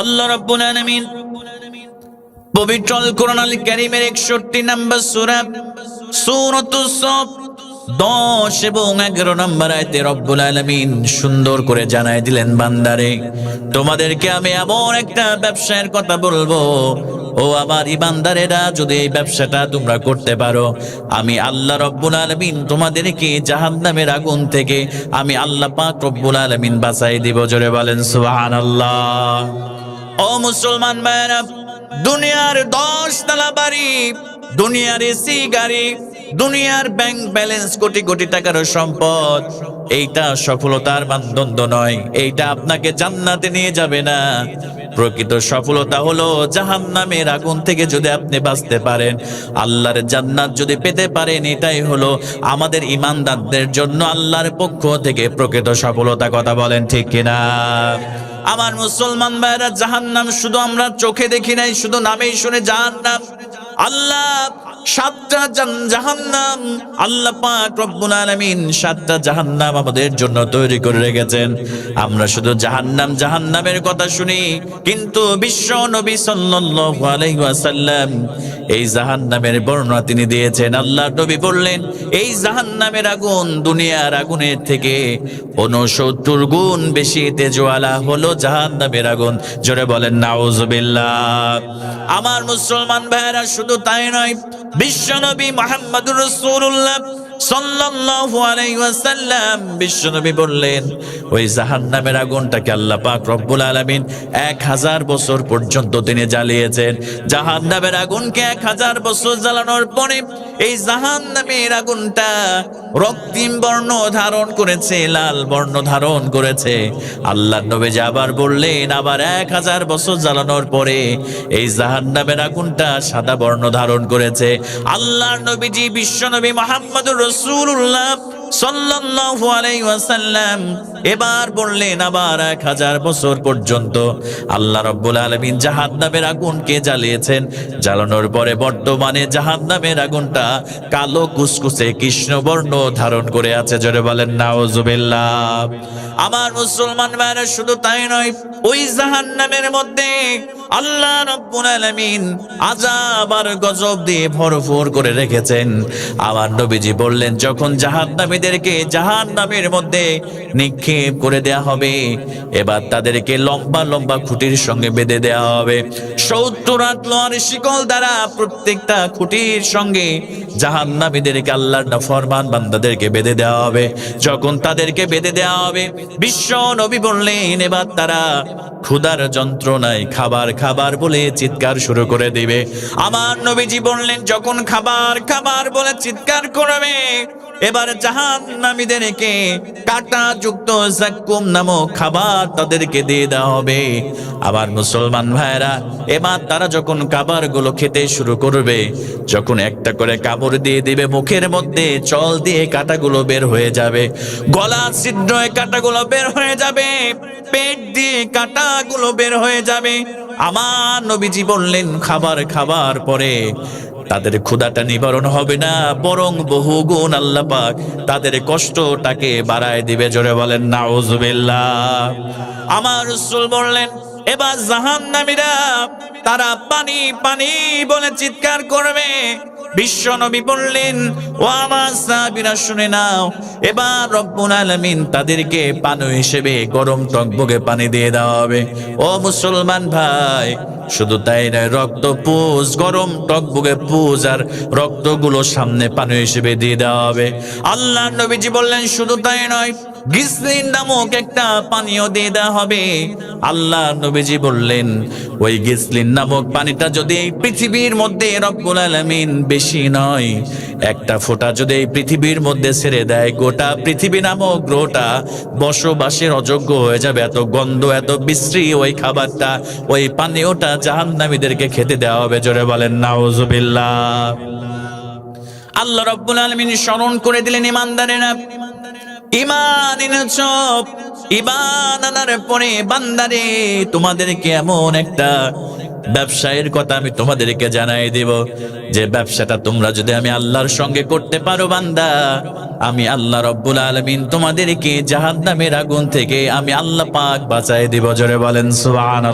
আল্লাহ রাব্বুল আলামিন পবিত্র আল কোরআন আল কারীমের 61 নম্বর সূরা, সূরাতুস সাফ, দশ এবং এগারো নম্বর আয়াতে রব্বুল আলামিন সুন্দর করে জানাই দিলেন বান্দারে, তোমাদেরকে আমি এমন একটা ব্যবসায়ের কথা বলব ও আমার ইমানদারেরা, যদি এই ব্যবসাটা তোমরা করতে পারো, আমি আল্লাহ রব্বুল আলমিন তোমাদেরকে জাহান্নামের আগুন থেকে আমি আল্লাহ পাক রব্বুল আলমিন বাঁচাই দিব। জোরে বলেন সুহান আল্লাহ ও মুসলমান ভাইরা দুনিয়ার দশ তালা বাড়ি, দুনিয়ার এসি গাড়ি দুনিয়ার ব্যাংক ব্যালেন্স কোটি কোটি টাকার সম্পদ। এইটা সফলতার মানদণ্ড নয়, এইটা আপনাকে জান্নাতে নিয়ে যাবে না। প্রকৃত সফলতা হলো জাহান্নামের আগুন থেকে যদি আপনি বাঁচতে পারেন। আল্লাহর জান্নাত যদি পেতে পারেন, এটাই হলো আমাদের ইমানদারদের জন্য আল্লাহর পক্ষ থেকে প্রকৃত সফলতা কথা বলেন ঠিক কিনা? আমার মুসলমান ভাইরা জাহান্নাম শুধু আমরা চোখে দেখি নাই, শুধু নামেই শুনে জাহান্নাম। আল্লাহ সাতটা জাহান্নাম। আল্লাহ পাক রব্বুল আলামিন সাতটা আমাদের জন্য তৈরি করে রেখেছেন। আমরা শুধু জাহান্নাম, জাহান্নামের কথা শুনি, কিন্তু বিশ্ব নবী সাল্লাল্লাহু আলাইহি ওয়াসাল্লাম এই জাহান্নামের বর্ণনা তিনি দিয়েছেন। আল্লাহ নবী বললেন, এই জাহান্নামের আগুন দুনিয়ার আগুনের থেকে উনসত্তর গুণ বেশি তেজওয়ালা হলো জাহান্নামের আগুন। জোরে বলেন, নাউজুবিল্লাহ। আমার মুসলমান ভাইয়েরা, শুধু তাই নয় বিশ্বনবী মোহাম্মদুর রাসূলুল্লাহ সাল্লাল্লাহু আলাইহি ওয়াসাল্লাম বিশ্বনবী বললেন, ওই জাহান্নামের আগুনটাকে আল্লাহ পাক রব্বুল আলামিন এক হাজার বছর পর্যন্ত তিনি জ্বালিয়েছেন। জাহান্নামের আগুনকে এক হাজার বছর জ্বালানোর পরে এই জাহান্নামের আগুনটা রক্তিম বর্ণ ধারণ করেছে, লাল বর্ণ ধারণ করেছে। আল্লাহ নবী আবার বললেন, আবার এক হাজার বছর জ্বালানোর পরে এই জাহান নামের আগুনটা সাদা বর্ণ ধারণ করেছে। আল্লাহ নবীজি, বিশ্ব নবী মোহাম্মদ রসুল্লাহ সাল্লাল্লাহু আলাইহি এবার বললেন, আবার এক হাজার বছর পর্যন্ত আল্লাহ রব্বুল আলমিন জাহান্নামের আগুনকে জ্বালিয়েছেন? জ্বালানোর পরে বর্তমানে জাহান্নামের আগুনটা কালো কুসকুসে কৃষ্ণবর্ণ ধারণ করে আছে। জোরে বলেন নাওজুবিল্লাহ আমার মুসলমান ভাইরা, শুধু তাই নয়, ওই জাহান্নামের মধ্যে আল্লাহ রব্বুল আলামিন আযাব আর গজব দিয়ে ভরপুর করে রেখেছেন। আমার নবীজি বললেন, যখন জাহান্নামীদেরকে জাহান্নামের মধ্যে নিক্ষেপ করে দেয়া হবে, এবার তাদেরকে লম্বা লম্বা খুঁটির সঙ্গে বেঁধে দেয়া হবে। সত্তর লোহার শিকল দ্বারা প্রত্যেকটা খুঁটির সঙ্গে জাহান্নামীদেরকে আল্লাহর ফরমান বান্দাদেরকে বেঁধে দেওয়া হবে। যখন তাদেরকে বেঁধে দেওয়া হবে, বিশ্ব নবী বললেন, এবার তারা ক্ষুধার যন্ত্রণায় খাবার খাবার বলে চিৎকার শুরু করে দিবে। আমার নবীজি বললেন, যখন খাবার খাবার বলে চিৎকার করবে, এবার জাহান নামীদেরকে কাটা যুক্ত জাক্কুম নামক খাবার তাদেরকে দিয়ে দেওয়া হবে। আবার মুসলমান ভাইরা এবার তারা যখন খাবারগুলো খেতে শুরু করবে, যখন একটা করে কাপড় দিয়ে দিবে, মুখের মধ্যে চল দিয়ে কাটাগুলো বের হয়ে যাবে। গলা ছিদ্র কাটাগুলো বের হয়ে যাবে, পেট দিয়ে কাটাগুলো বের হয়ে যাবে। আমার নবীজি বললেন, খাবার খাবার পরে তাদের ক্ষুধাটা নিবারণ হবে না, বরং বহু গুণ আল্লাহ পাক তাদের কষ্টটাকে বাড়ায় দিবে। জোরে বলেন, নাউজুবিল্লাহ। আমার রসুল বললেন, এবার জাহান নামিরা তারা পানি পানি বলে চিৎকার করবে বিশ্ব নবী বললেন, ও আমার সাহাবীরা, শুনে নাও। এবার রব্বুল আলামিন তাদেরকে পানি হিসেবে গরম টকবগে পানি দিয়ে দেওয়া হবে। ও মুসলমান ভাই, শুধু তাই নয় রক্ত পুজ গরম টকবগে পুজ আর রক্তগুলো সামনে পানি হিসেবে দিয়ে দেওয়া হবে। আল্লাহ নবীজি বললেন, শুধু তাই নয় গিসলিন নামক একটা পানীয় দিয়ে দেওয়া হবে। আল্লাহ নবীজি বললেন, ওই গিসলিন নামক পানিটা যদি এই পৃথিবীর মধ্যে রব্বুল আলামিন বেশি নয়, একটা ফোঁটা যদি এই পৃথিবীর মধ্যে ছেড়ে দেয়, গোটা পৃথিবী নামক গ্রহটা বসবাসের অযোগ্য হয়ে যাবে। এত গন্ধ, এত বিশ্রী ওই খাবারটা, ওই পানীয়টা জাহান্নামীদেরকে খেতে দেওয়া হবে। জোরে বলেন, নাউজুবিল্লাহ। আল্লাহ রব্বুল আলমিন স্মরণ করে দিলেন ইমানদারেরা। ইমান এনেছ ইমান আনার পরে বান্দারে, তোমাদেরকে এমন একটা ব্যবসায়ের কথা আমি তোমাদেরকে জানাই দেব। যে ব্যবসাটা তোমরা যদি আমি আল্লাহর সঙ্গে করতে পারো বান্দা, আমি আল্লাহ রব্বুল আলমিন তোমাদেরকে জাহান্নামের আগুন থেকে আমি আল্লাহ পাক বাঁচাই দিব। জোরে বলেন, সুবহানাল্লাহ।